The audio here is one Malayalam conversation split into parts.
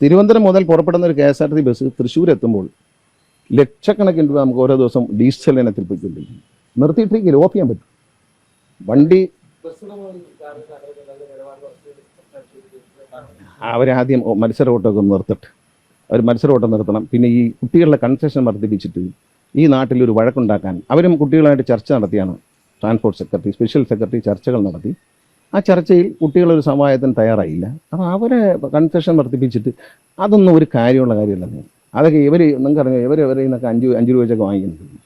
തിരുവനന്തപുരം മുതൽ പുറപ്പെടുന്ന ഒരു K S R T bus Thrissur എത്തുമ്പോൾ ലക്ഷക്കണക്കിന് രൂപ നമുക്ക് ഓരോ ദിവസം ഡീസൽ ഇനത്തിൽ പോയിക്കൊണ്ടിരിക്കും നിർത്തിയിട്ടിരിക്കും ഓഫ് ചെയ്യാൻ പറ്റും. വണ്ടി അവരാദ്യം മത്സര ഓട്ടമൊക്കെ ഒന്ന് നിർത്തട്ടെ. അവർ മത്സര ഓട്ടം നിർത്തണം. പിന്നെ ഈ കുട്ടികളുടെ കൺസെഷൻ വർദ്ധിപ്പിച്ചിട്ട് ഈ നാട്ടിൽ ഒരു വഴക്കുണ്ടാക്കാൻ അവരും കുട്ടികളുമായിട്ട് ചർച്ച നടത്തിയാണ് ട്രാൻസ്പോർട്ട് സെക്രട്ടറി സ്പെഷ്യൽ സെക്രട്ടറി ചർച്ചകൾ നടത്തി. ആ ചർച്ചയിൽ കുട്ടികളൊരു സമവായത്തിന് തയ്യാറായില്ല. അപ്പം അവരെ കൺസെഷൻ വർദ്ധിപ്പിച്ചിട്ട് അതൊന്നും ഒരു കാര്യമുള്ള കാര്യമല്ല. അതൊക്കെ ഇവർ നിങ്ങൾക്ക് അറിയാം ഇവർ ഇവരെ നിന്നൊക്കെ അഞ്ച് അഞ്ച് രൂപ വെച്ചൊക്കെ വാങ്ങിക്കുന്നുണ്ട്.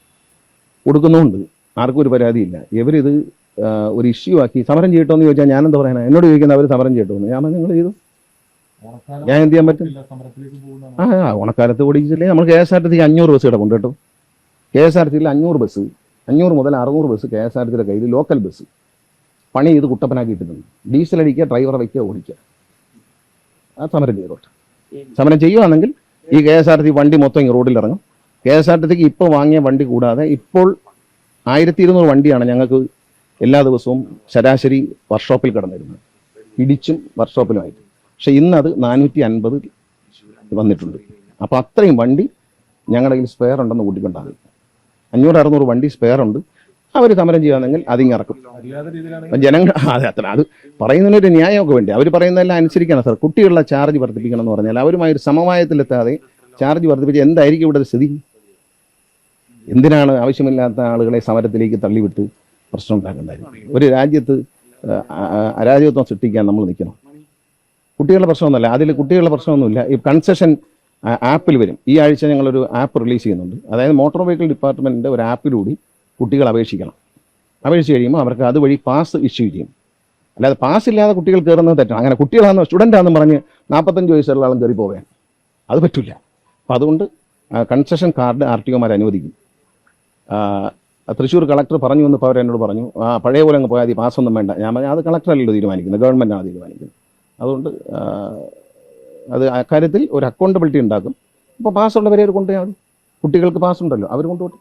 കൊടുക്കുന്നുമുണ്ട്. ആർക്കും ഒരു പരാതിയില്ല. ഇവരിത് ഒരു ഇഷ്യൂ ആക്കി സമരം ചെയ്യട്ടോ എന്ന് ചോദിച്ചാൽ ഞാൻ എന്താ പറയാനാ എന്നോട് ചോദിക്കുന്ന അവർ സമരം ചെയ്യട്ടോ എന്ന് ഞാൻ നിങ്ങൾ ചെയ്തു? ഞാൻ എന്ത് ചെയ്യാൻ പറ്റും? ആ ആ, ഓണക്കാലത്ത് ഓടിച്ചില്ലേ നമ്മൾ കെ എസ് ആർ ടി സിക്ക് അഞ്ഞൂറ് ബസ് കിടപ്പുണ്ട് കേട്ടോ. കെ എസ് ആർ ടിയിൽ അഞ്ഞൂറ് ബസ് അഞ്ഞൂറ് മുതൽ അറുന്നൂറ് ബസ് കെ എസ് ആർ ടിയുടെ കയ്യിൽ ലോക്കൽ ബസ് പണി ചെയ്ത് കുട്ടപ്പനാക്കി ഇട്ടിട്ടുണ്ട് ഡീസൽ അടിക്കുക ഡ്രൈവറെ വയ്ക്കുക ഓടിക്കുക. ആ സമരം ചെയ്തോട്ടെ. സമരം ചെയ്യുകയാണെങ്കിൽ ഈ കെ എസ് ആർ ടി വണ്ടി മൊത്തം ഈ റോഡിൽ ഇറങ്ങും. കെ എസ് ആർ ടി സിക്ക് ഇപ്പോൾ വാങ്ങിയ വണ്ടി കൂടാതെ ഇപ്പോൾ ആയിരത്തി ഇരുന്നൂറ് വണ്ടിയാണ് ഞങ്ങൾക്ക് എല്ലാ ദിവസവും ശരാശരി വർക്ക്ഷോപ്പിൽ കടന്നിരുന്നത്. ഇടിച്ചും വർക്ക്ഷോപ്പിലുമായിട്ട്. പക്ഷെ ഇന്നത് നാനൂറ്റി അൻപത് വന്നിട്ടുണ്ട്. അപ്പോൾ അത്രയും വണ്ടി ഞങ്ങളുടെ കയ്യിൽ സ്പെയർ ഉണ്ടെന്ന് കൂട്ടിക്കൊണ്ടാണ്. അഞ്ഞൂറ് അറുന്നൂറ് വണ്ടി സ്പെയർ ഉണ്ട്. അവർ സമരം ചെയ്യുകയാണെങ്കിൽ അതിങ്ങിറക്കും ജനങ്ങൾ അതെ അത്ര. അത് പറയുന്നതിനൊരു ന്യായമൊക്കെ വേണ്ടി. അവർ പറയുന്നതെല്ലാം അനുസരിക്കണം സാർ. കുട്ടികളുടെ ചാർജ് വർദ്ധിപ്പിക്കണം എന്ന് പറഞ്ഞാൽ അവരുമായി ഒരു സമവായത്തിലെത്താതെ ചാർജ് വർദ്ധിപ്പിച്ച് എന്തായിരിക്കും ഇവിടെ സ്ഥിതി? എന്തിനാണ് ആവശ്യമില്ലാത്ത ആളുകളെ സമരത്തിലേക്ക് തള്ളിവിട്ട് പ്രശ്നം ഉണ്ടാക്കേണ്ടത് ഒരു രാജ്യത്ത് അരാജകത്വം സൃഷ്ടിക്കാൻ നമ്മൾ നിൽക്കണം. കുട്ടികളുടെ പ്രശ്നമൊന്നുമല്ല. അതിൽ കുട്ടികളുടെ പ്രശ്നമൊന്നുമില്ല. ഈ കൺസെഷൻ ആപ്പിൽ വരും. ഈ ആഴ്ച ഞങ്ങളൊരു ആപ്പ് റിലീസ് ചെയ്യുന്നുണ്ട്. അതായത് മോട്ടോർ വെഹിക്കിൾ ഡിപ്പാർട്ട്മെന്റിന്റെ ഒരു ആപ്പിലൂടെ കുട്ടികൾ അപേക്ഷിക്കണം. അപേക്ഷിച്ച് കഴിയുമ്പോൾ അവർക്ക് അതുവഴി പാസ് ഇഷ്യൂ ചെയ്യും. അല്ലാതെ പാസ് ഇല്ലാതെ കുട്ടികൾ കയറുന്നത് തെറ്റാണ്. അങ്ങനെ കുട്ടികളാണെന്ന് സ്റ്റുഡന്റാണെന്ന് പറഞ്ഞ് നാൽപ്പത്തഞ്ച് വയസ്സുള്ള ആളും കയറി പോകാൻ അത് പറ്റില്ല അപ്പം അതുകൊണ്ട് കൺസെഷൻ കാർഡ് ആർ ടി ഒമാർ അനുവദിക്കും. തൃശ്ശൂർ കളക്ടർ പറഞ്ഞു എന്ന് അവർ എന്നോട് പറഞ്ഞു. ആ പഴയ പോലെ അങ്ങ് പോയാൽ മതി പാസ്സൊന്നും വേണ്ട. ഞാൻ പറഞ്ഞു അത് കളക്ടറല്ലല്ലോ തീരുമാനിക്കുന്നത് ഗവൺമെന്റാണ് തീരുമാനിക്കുന്നത്. അതുകൊണ്ട് അത് അക്കാര്യത്തിൽ ഒരു അക്കൗണ്ടബിലിറ്റി ഉണ്ടാക്കും. അപ്പോൾ പാസ്സുള്ളവരെ മതി. കുട്ടികൾക്ക് പാസ് ഉണ്ടല്ലോ അവർ കൊണ്ടുപോട്ടെ.